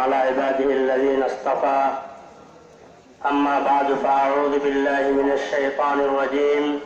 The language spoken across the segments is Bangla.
على عباده الذين اصطفى. أما بعد فأعوذ بالله من الشيطان الرجيم.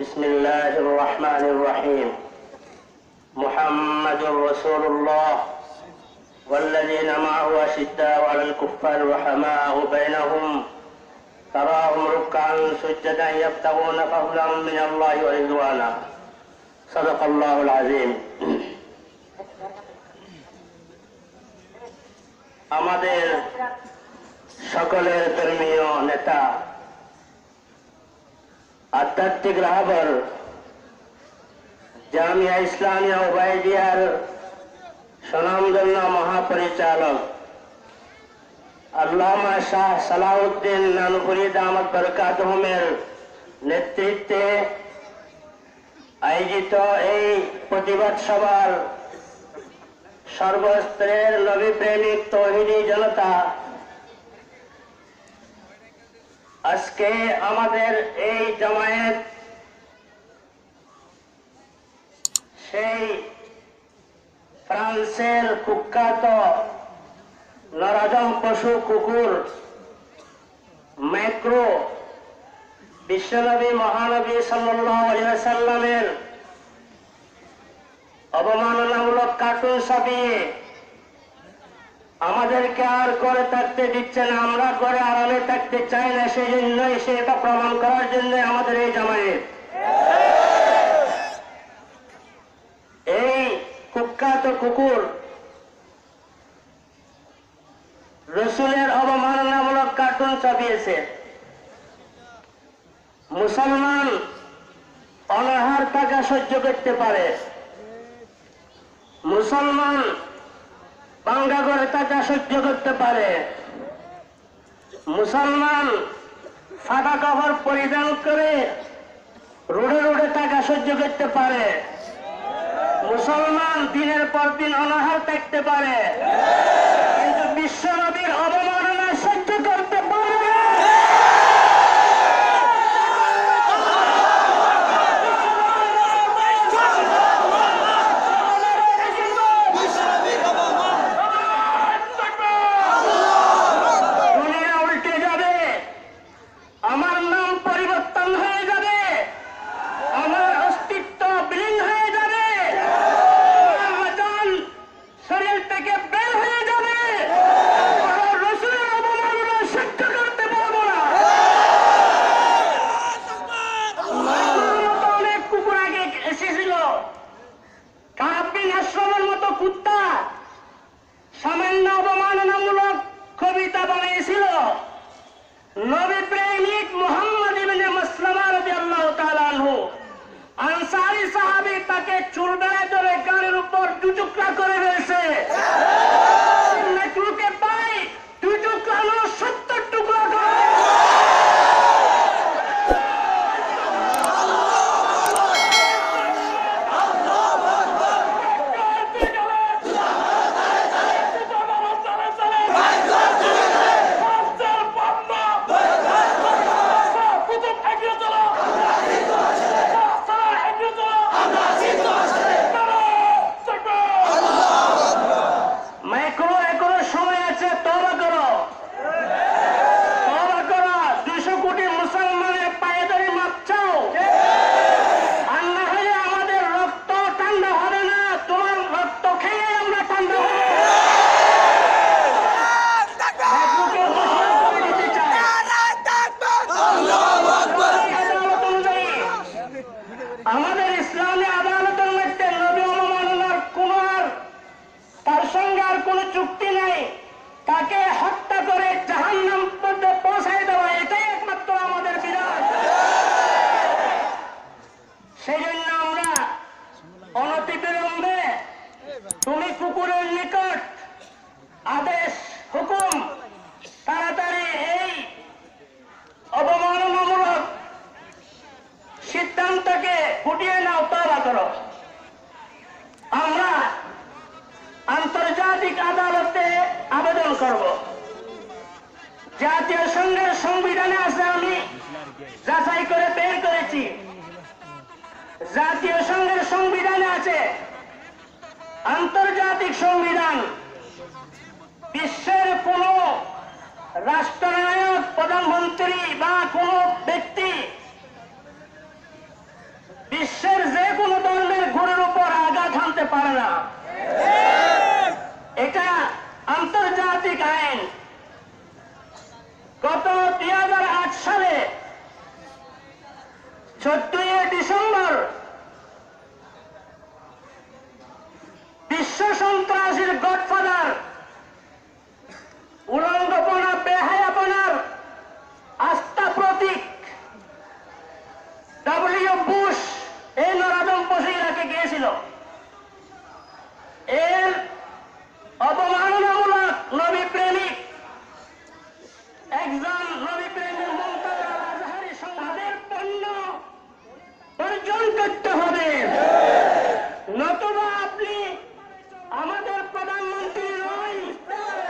بسم الله الرحمن الرحيم. محمد رسول الله. والذين معه أشداء على الكفار رحماء بينهم. تراهم ركعا سجدا يبتغون فضلا من الله ورضوانا. صدق الله العظيم. আমাদের সকলের ধর্মীয় নেতা, আধ্যাত্মিক রাহবর জামিয়া ইসলামিয়া ওবায়দিয়ার স্বনামধন্য মহাপরিচালক, আল্লামা শাহ সালাউদ্দিন নানুপুরি দামদ বরকাতহমের নেতৃত্বে আয়োজিত এই প্রতিবাদ সভার সর্বস্তরের নবী প্রেমিক তহিনী জনতা। আজকে আমাদের এই জামায়াত সেই ফ্রান্সের কুখ্যাত নরজম পশু কুকুর ম্যাক্রো বিশ্বনবী মহানবী সাল্লামের অবমাননামূলক কার্টুন ছাপিয়ে আমাদেরকে আর করে থাকতে দিচ্ছে না, আমরা করে আরামে থাকতে চাই না সেই জন্যই সেটা প্রমাণ করার জন্য আমাদের এই জামায়াত এই কুখ্যাত কুকুর রসুলের অবমাননামূলক কার্টুন ছাপিয়েছে মুসলমান অনাহার টাকা সহ্য করতে পারে। মুসলমান পাঙ্গা করে টাকা সহ্য করতে পারে। মুসলমান ফাটা কাপড় পরিধান করে রোডে রোডে টাকা সহ্য করতে পারে। মুসলমান দিনের পর দিন অনাহার থাকতে পারে। কিন্তু বিশ্ব নবীর Not আমরা আন্তর্জাতিক আদালতে আবেদন করব। জাতীয় সংঘের সংবিধানে আছে আমি যাচাই করে বের করেছি। জাতীয় সংঘের সংবিধানে আছে আন্তর্জাতিক সংবিধান। বিশ্বের কোন রাষ্ট্রনায়ক, প্রধানমন্ত্রী বা কোন ব্যক্তি বিশ্বের যে কোনো ধর্মের গুরুর উপর আঘাত হানতে পারে না। এটা আন্তর্জাতিক আইন। গত দুই হাজার আট সালে চোদ্দই ডিসেম্বর বিশ্ব সন্ত্রাসীর গডফাদার বর্জন করতে হবে নতুবা আপনি আমাদের প্রধানমন্ত্রী নয়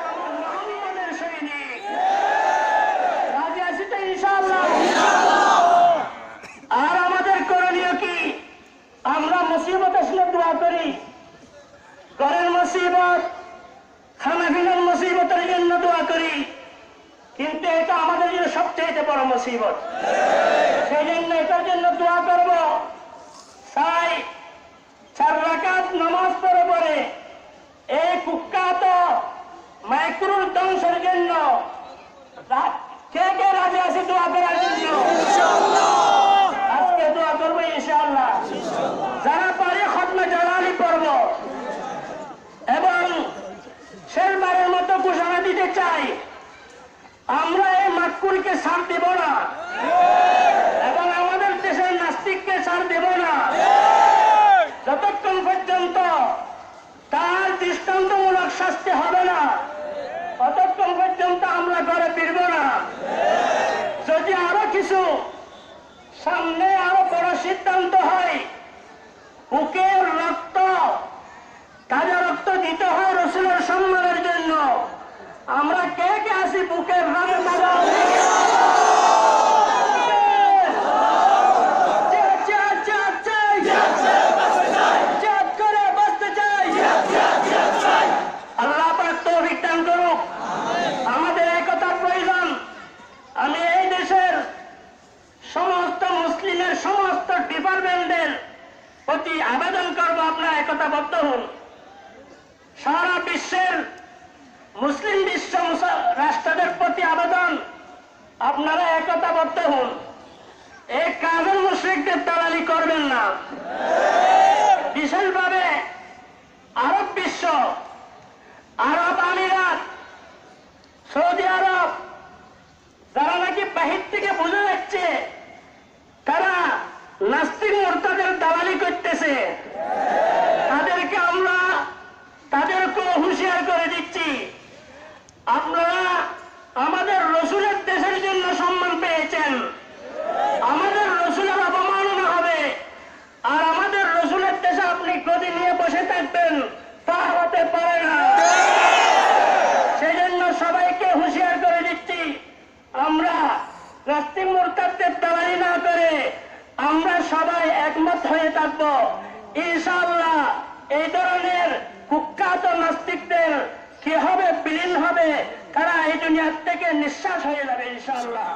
আমার মোহাম্মদের সৈনিক রাজি আছি তো ইনশাআল্লাহ আর আমাদের করণীয় কি আমরা মুসিবত আসলে দোয়া করি ঘরের মুসিবত খানাপিনার মুসিবতের জন্য দোয়া করি কিন্তু এটা আমাদের জন্য সবচেয়ে বড় মুসিবত সেই জন্য এটার জন্য দোয়া করব তাই চার রাকাত নামাজ পড়ে পরে এই কুখ্যাত মাইক্রোর ধ্বংসের জন্য রা- কে কে রাজি আছে দোয়া করার জন্য আজকে দোয়া করব ইনশাআল্লাহ যারা পারে খতমে জালালি পড়ব এবং শেষবারের মতো ঘোষণা দিতে চাই আমরা এই মাতকুরকে ছাড় দেব না। এবং আমাদের দেশের নাস্তিককে ছাড় দেব না। যতক্ষণ পর্যন্ত তার দৃষ্টান্তমূলক শাস্তি হবে না, ততক্ষণ পর্যন্ত আমরা ঘরে ফিরব না। যদি আরও কিছু সামনে আরও বড় সিদ্ধান্ত হয় বুকের রক্ত তাজা রক্ত দিতে হয় রসুলের সম্মানের জন্য আমরা কে কে আছি বুকের রঙে তাজা জাত করে বাঁচতে চাই আল্লাহ পাক তৌফিক দান করুক আমাদের একতার প্রয়োজন আমি এই দেশের সমস্ত মুসলিমের সমস্ত ডিপার্টমেন্টের প্রতি আবেদন করব আপনারা একতাবদ্ধ হন। সারা বিশ্বের মুসলিম বিশ্ব রাষ্ট্রদের প্রতি আবেদন আপনারা একতাবদ্ধ হন। এই কাজের মুশ্রিকদের দালালি করবেন না। বিশেষভাবে আরব বিশ্ব, আরব আমিরাত, সৌদি আরব, যারা নাকি বাহির থেকে বোঝা যাচ্ছে, তারা নাস্তিক মোর্তাদের করতেছে তাদেরকে আমরা তাদেরকে হুঁশিয়ার করে দিচ্ছি। আপনারা আমাদের রসুলের দেশের জন্য সম্মান পেয়েছেন আমাদের রসুলের অপমাননা হবে আর আমাদের রসুলের দেশে আপনি গদি নিয়ে বসে থাকবেন তা হতে পারে না সেই জন্য সবাইকে হুঁশিয়ার করে দিচ্ছি আমরা নাস্তিক মোরতাদের দালালি না করে আমরা সবাই একমত হয়ে থাকব। ইনশাআল্লাহ এই ধরনের কুখ্যাত নাস্তিকদের কি হবে, বিলীন হবে, তারা এই দুনিয়ার থেকে নিঃশ্বাস হয়ে যাবে, ইনশাআল্লাহ।